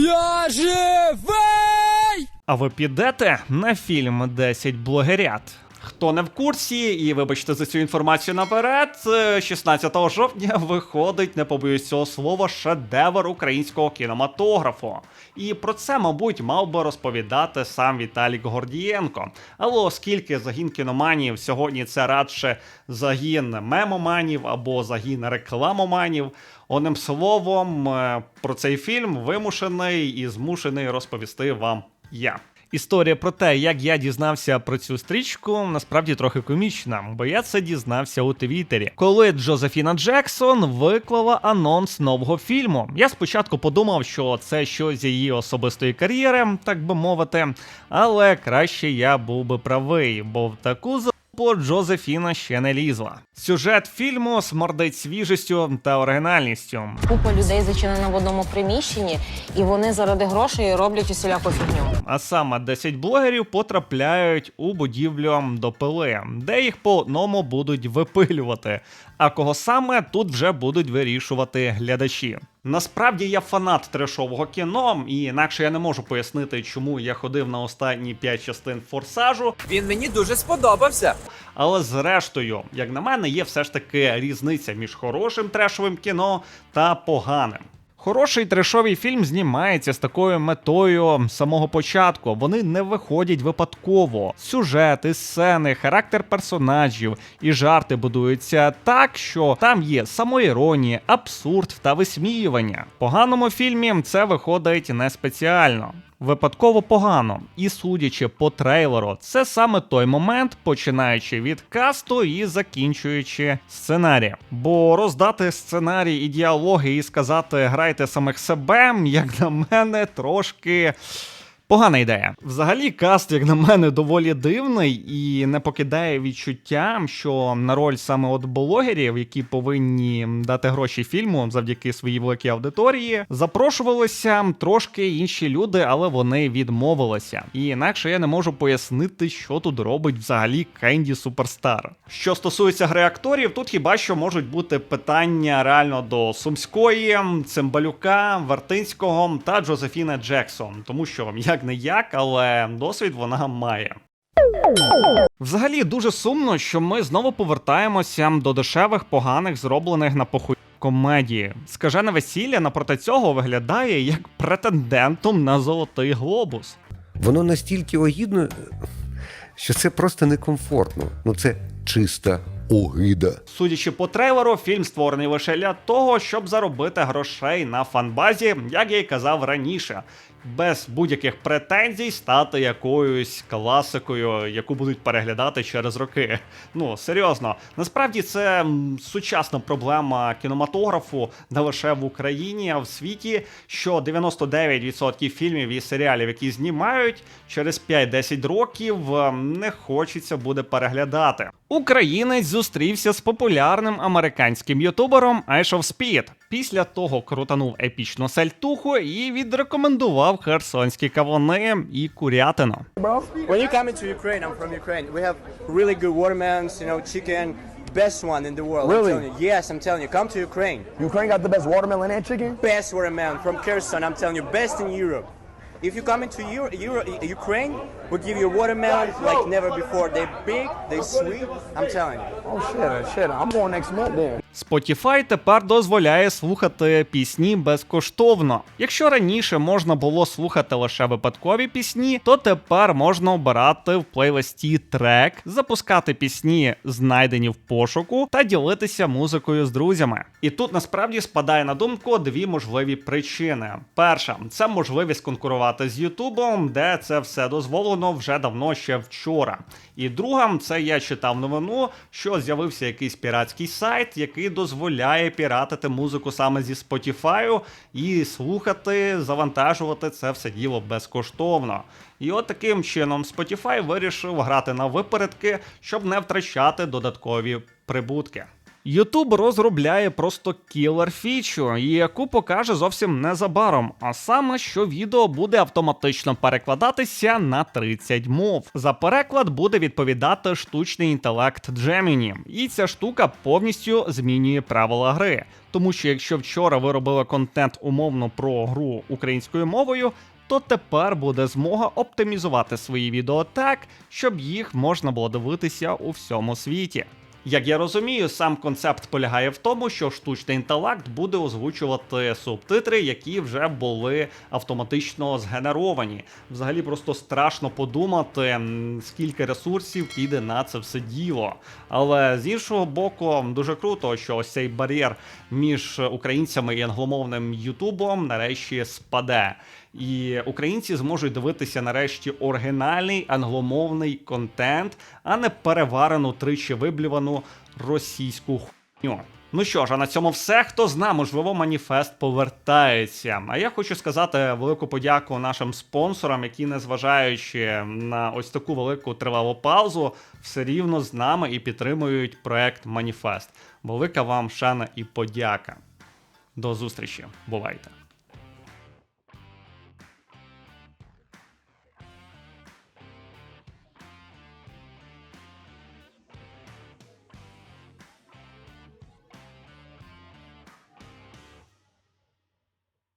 Я живий! А ви підете на фільм «10 блогерят? Хто не в курсі, і вибачте за цю інформацію наперед, е, 16 жовтня виходить, не побоюсь цього слова, шедевр українського кінематографу. І про це, мабуть, мав би розповідати сам Віталік Гордієнко. Але оскільки загін кіноманів сьогодні це радше загін мемоманів або загін рекламоманів, одним словом, е, про цей фільм вимушений і змушений розповісти вам я. Історія про те, як я дізнався про цю стрічку, насправді трохи комічна, бо я це дізнався у Твіттері. Коли Джозефіна Джексон виклала анонс нового фільму. Я спочатку подумав, що це щось з її особистої кар'єри, так би мовити, але краще я був би правий, бо в таку по Джозефіна ще не лізла. Сюжет фільму смердить свіжістю та оригінальністю. Купа людей зачинена в одному приміщенні, і вони заради грошей роблять усіляку фігню. А саме 10 блогерів потрапляють у будівлю до пили, де їх по одному будуть випилювати. А кого саме тут вже будуть вирішувати глядачі. Насправді я фанат трешового кіно, і інакше я не можу пояснити, чому я ходив на останні 5 частин форсажу. Він мені дуже сподобався. Але зрештою, як на мене, є все ж таки різниця між хорошим трешовим кіно та поганим. Хороший трешовий фільм знімається з такою метою самого початку. Вони не виходять випадково. Сюжети, сцени, характер персонажів і жарти будуються так, що там є самоіронія, абсурд та висміювання. Поганому фільмі це виходить не спеціально. Випадково погано, і судячи по трейлеру, це саме той момент, починаючи від касту і закінчуючи сценарієм. Бо роздати сценарій і діалоги і сказати грайте самих себе, як на мене, трошки. Погана ідея. Взагалі, каст, як на мене, доволі дивний і не покидає відчуттям, що на роль саме от блогерів, які повинні дати гроші фільму завдяки своїй великій аудиторії, запрошувалися трошки інші люди, але вони відмовилися. І інакше я не можу пояснити, що тут робить взагалі Кенді Суперстар. Що стосується гри акторів, тут хіба що можуть бути питання реально до Сумської, Цимбалюка, Вартинського та Джозефіна Джексон, тому що як не як, але досвід вона має. Взагалі дуже сумно, що ми знову повертаємося до дешевих, поганих, зроблених на похуй комедії. Скажене весілля напроти цього виглядає як претендентом на золотий глобус. Воно настільки огідно, що це просто некомфортно. Ну це чиста огида. Судячи по трейлеру, фільм створений лише для того, щоб заробити грошей на фанбазі, як я й казав раніше, без будь-яких претензій стати якоюсь класикою, яку будуть переглядати через роки. Ну серйозно, насправді це сучасна проблема кінематографу не лише в Україні, а в світі, що 99% фільмів і серіалів, які знімають, через 5-10 років е, не хочеться буде переглядати. Українець зустрівся з популярним американським ютубером of Speed. Після того крутанув епічну сальтуху і відрекомендував херсонські кавуни і курятину. bro. When you come into Ukraine, I'm from Ukraine. We have really good watermelons, you know, chicken, best one in the world. Really? I'm telling you. Yes, I'm telling you. Come to Ukraine. Ukraine got the best watermelon and chicken? Best watermelon from Kherson. I'm telling you, best in Europe. If you come into Euro, Euro, Ukraine, we'll give you watermelon like never before. They're big, they're sweet. I'm telling you. Oh shit, shit. I'm going next month then. Spotify тепер дозволяє слухати пісні безкоштовно. Якщо раніше можна було слухати лише випадкові пісні, то тепер можна обирати в плейлисті трек, запускати пісні, знайдені в пошуку, та ділитися музикою з друзями. І тут насправді спадає на думку дві можливі причини. Перша це можливість конкурувати з Ютубом, де це все дозволено вже давно ще вчора. І друга, це я читав новину, що з'явився якийсь піратський сайт, який дозволяє піратити музику саме зі Spotify і слухати, завантажувати це все діло безкоштовно. І от таким чином Spotify вирішив грати на випередки, щоб не втрачати додаткові прибутки. YouTube розробляє просто кілер фічу, яку покаже зовсім незабаром. А саме, що відео буде автоматично перекладатися на 30 мов. За переклад буде відповідати штучний інтелект Gemini. І ця штука повністю змінює правила гри. Тому що якщо вчора ви робили контент умовно про гру українською мовою, то тепер буде змога оптимізувати свої відео так, щоб їх можна було дивитися у всьому світі. Як я розумію, сам концепт полягає в тому, що штучний інтелект буде озвучувати субтитри, які вже були автоматично згенеровані. Взагалі просто страшно подумати, скільки ресурсів піде на це все діло. Але з іншого боку, дуже круто, що ось цей бар'єр між українцями і англомовним Ютубом нарешті спаде. І українці зможуть дивитися нарешті оригінальний англомовний контент, а не переварену тричі виблювану російську хуйню. Ну що ж, а на цьому все. Хто зна, можливо, маніфест повертається. А я хочу сказати велику подяку нашим спонсорам, які, незважаючи на ось таку велику тривалу паузу, все рівно з нами і підтримують проект Маніфест. Велика вам шана і подяка. До зустрічі, бувайте!